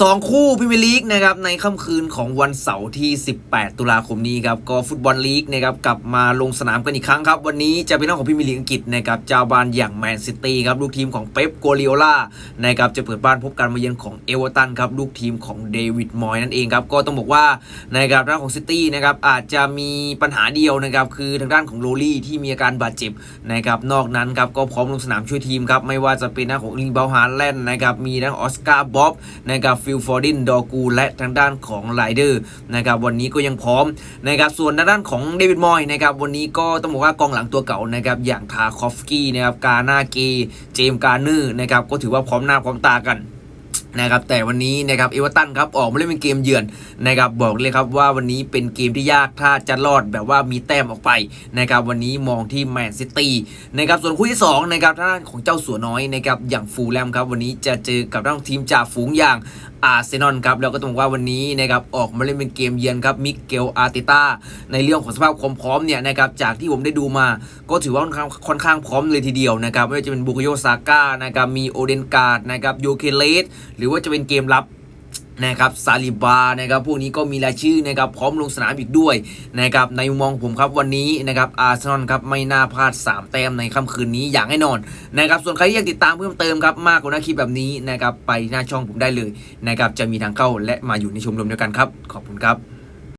สองคู่พรีเมียร์ลีกนะครับในค่ำคืนของวันเสาร์ที่ 18 ตุลาคมนี้ครับก็ฟุตบอลลีกนะครับกลับมาลงสนามกันอีกครั้งครับ วันนี้จะเป็นเรื่องของพรีเมียร์ลีกอังกฤษนะครับเจ้าบ้านอย่างแมนซิตี้ครับลูกทีมของเป๊ปโกลิโอลานะครับจะเปิดบ้านพบการมาเยือนของเอเวอร์ตันครับลูกทีมของเดวิดมอยนั่นเองครับก็ต้องบอกว่านะครับด้านของซิตี้นะครับอาจจะมีปัญหาเดียวนะครับคือทางด้านของโรลี่ที่มีอาการบาดเจ็บนะครับนอกนั้นครับก็พร้อมลงสนามช่วยทีมครับไม่ว่าจะเป็นหน้าของลิงเบลฮาร์แลนด์นะครับมีทั้งออสการ์บ๊อบนะครับฟิลฟอร์ดินดอกูและทางด้านของไลเดอร์นะครับวันนี้ก็ยังพร้อมนะครับส่วนทางด้านของเดวิดมอยนะครับวันนี้ก็ต้องบอกว่ากองหลังตัวเก่านะครับอย่างทาคอฟสกี้นะครับกาหน้าเกเจมส์การ์เนอร์นะครับก็ถือว่าพร้อมหน้าพร้อมตากัน นะครับแต่วันนี้นะครับเอเวอร์ตันครับออกมาเล่นเป็นเกมเยือนนะครับบอกเลยครับว่าวันนี้เป็นเกมที่ยากถ้าจะรอดแบบว่ามีแต้มออกไปนะครับวันนี้มองที่แมนซิตี้นะครับส่วนคู่ที่2นะครับทางด้านของเจ้าสัวน้อยนะครับอย่างฟูลแลมครับวันนี้จะเจอกับทางทีมจ่าฝูงอย่างอาร์เซนอลครับแล้วก็ต้องบอกว่าวันนี้นะครับออกมาเล่นเป็นเกมเยือนครับมิเกลอาร์เตต้าในเรื่องของสภาพความพร้อมเนี่ยนะครับจากที่ผมได้ดูมาก็ถือว่าค่อนข้างค่อนข้างพร้อมเลยทีเดียวนะครับไม่ว่าจะเป็นบุกโยซาก้านะครับมีโอเดนการ์ดนะครับโยเคเลสหรือว่าจะเป็นเกมรับนะครับซาลิบานะครับพวกนี้ก็มีรายชื่อนะครับพร้อมลงสนามอีกด้วยนะครับในมุมมองผมครับวันนี้นะครับอาร์เซนอลครับไม่น่าพลาด 3 แต้มในค่ำคืนนี้อย่างแน่นอนนะครับส่วนใครที่อยากติดตามเพิ่มเติมครับมากกว่าหน้าคลิปแบบนี้นะครับไปหน้าช่องผมได้เลยนะครับจะมีทางเข้าและมาอยู่ในชมรมเดียวกันครับ ขอบคุณครับ